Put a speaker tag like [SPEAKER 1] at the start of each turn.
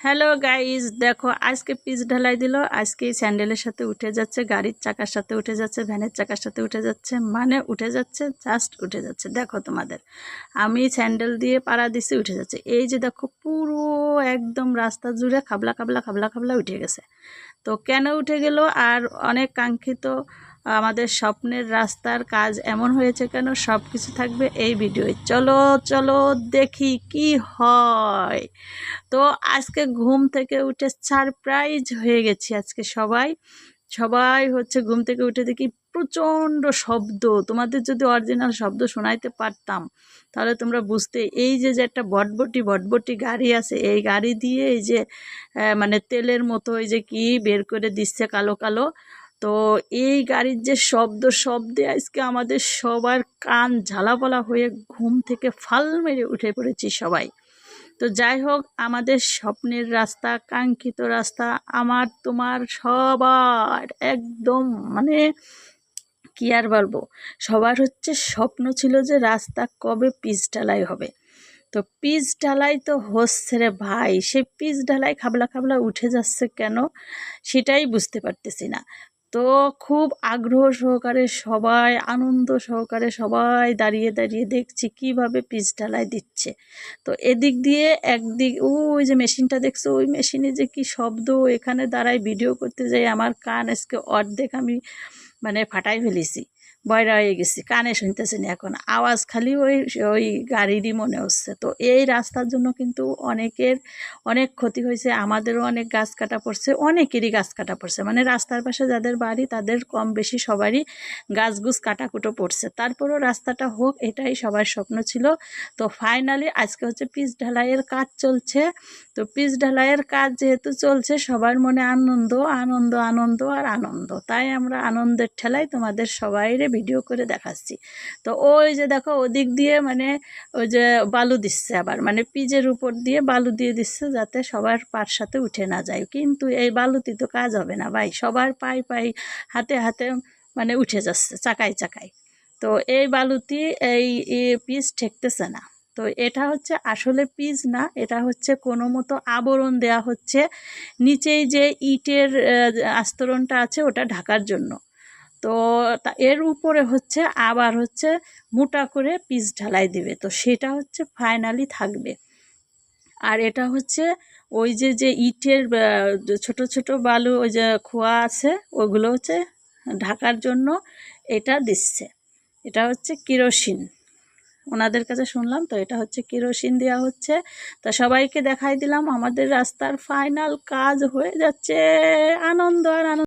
[SPEAKER 1] Hello guys দেখো আজকে pitch ঢালাই দিল। আজকে স্যান্ডেলের সাথে উঠে যাচ্ছে, গাড়ির চাকার সাথে উঠে যাচ্ছে, ভ্যানের চাকার সাথে উঠে যাচ্ছে মানে উঠে যাচ্ছে জাস্ট উঠে যাচ্ছে। দেখো তোমাদের, আমি স্যান্ডেল দিয়ে পাড়া দিছি, উঠে যাচ্ছে। এই যে দেখো পুরো একদম রাস্তা জুড়ে খাবলা খাবলা খাবলা খাবলা উঠে গেছে। তো কেন উঠে গেল? আর অনেক কাঙ্ক্ষিত আমাদের স্বপ্নের রাস্তার কাজ এমন হয়েছে কেন? সব কিছু থাকবে এই ভিডিওয়ে। চলো চলো দেখি কি হয়। তো আজকে ঘুম থেকে উঠে সারপ্রাইজ হয়ে গেছি আজকে সবাই। সবাই হচ্ছে ঘুম থেকে উঠে দেখি প্রচণ্ড শব্দ। তোমাদের যদি অরিজিনাল শব্দ শোনাইতে পারতাম, তাহলে তোমরা বুঝতে, এই যে যে একটা বটবটি বটবটি গাড়ি আছে, এই গাড়ি দিয়ে এই যে মানে তেলের মতো এই যে কি বের করে দিচ্ছে কালো কালো তো এই গাড়ির যে শব্দ, শব্দে আজকে আমাদের সবার কান ঝালাপালা হয়ে ঘুম থেকে ফাল মেরে উঠে পড়েছি সবাই। তো যাই হোক, আমাদের স্বপ্নের রাস্তা, কাঙ্ক্ষিত রাস্তা, আমার, তোমার, সবার একদম মানে কি আর বলব? সবার হচ্ছে স্বপ্ন ছিল যে রাস্তা কবে পিচ ঢালাই হবে। তো পিচ ঢালাই তো হচ্ছে রে ভাই সে পিচ ঢালাই খাবলা খাবলা উঠে যাচ্ছে কেন? সেটাই বুঝতে পারতেছি না। তো খুব আগ্রহ সহকারে সবাই, আনন্দ সহকারে সবাই দাঁড়িয়ে দাঁড়িয়ে দেখছি কীভাবে পিচ ঢালাই দিচ্ছে। তো এদিক দিয়ে একদিক, ওই যে মেশিনটা দেখছ, ওই মেশিনে যে কি শব্দ, এখানে দাঁড়ায় ভিডিও করতে যাই, আমার কান আজকে অর্ধেক আমি মানে ফাটাই ফেলেছি। বয়রা হয়ে গেছি, কানে শুনতেছি না এখন। আওয়াজ খালি ওই ওই গাড়িরই মনে হচ্ছে। তো এই রাস্তার জন্য কিন্তু অনেকের অনেক ক্ষতি হয়েছে, আমাদেরও অনেক গাছ কাটা পড়ছে, অনেকেরই গাছ কাটা পড়ছে। মানে রাস্তার পাশে যাদের বাড়ি, তাদের কম বেশি সবারই গাছগুছ কাটাকুটো পড়ছে। তারপরও রাস্তাটা হোক, এটাই সবার স্বপ্ন ছিল। তো ফাইনালি আজকে হচ্ছে পিচ ঢালাইয়ের কাজ চলছে। তো পিচ ঢালাইয়ের কাজ যেহেতু চলছে, সবার মনে আনন্দ আনন্দ আনন্দ আর আনন্দ। তাই আমরা আনন্দের ঠেলায় তোমাদের সবাইরে ভিডিও করে দেখাচ্ছি। তো ওই যে দেখো, ওদিক দিয়ে মানে ওই যে বালু দিচ্ছে আবার মানে পিজের উপর দিয়ে বালু দিয়ে দিচ্ছে যাতে সবার পার সাথে উঠে না যায়। কিন্তু এই বালুতে তো কাজ হবে না ভাই, সবার পাই পাই হাতে হাতে মানে উঠে যাচ্ছে, চাকায় চাকায়। তো এই বালুতি এই পিস ঠেকতেছে না। তো এটা হচ্ছে আসলে পিচ না, এটা হচ্ছে কোনো মতো আবরণ দেয়া হচ্ছে, নিচেই যে ইটের আস্তরণটা আছে ওটা ঢাকার জন্য। তো এর উপরে হচ্ছে আবার হচ্ছে মোটা করে পিস ঢালাই দিবে। তো সেটা হচ্ছে ফাইনালি থাকবে। আর এটা হচ্ছে ওই যে যে ইটের ছোট ছোট বালু, ওই যে খোয়া আছে, ওগুলো হচ্ছে ঢাকার জন্য এটা দিচ্ছে। এটা হচ্ছে কিরোসিন। ওনাদের কাছে শুনলাম, তো এটা হচ্ছে কেরোসিন দেওয়া হচ্ছে। তা সবাইকে দেখাই দিলাম, আমাদের রাস্তার ফাইনাল কাজ হয়ে যাচ্ছে। আনন্দ আর আনন্দ।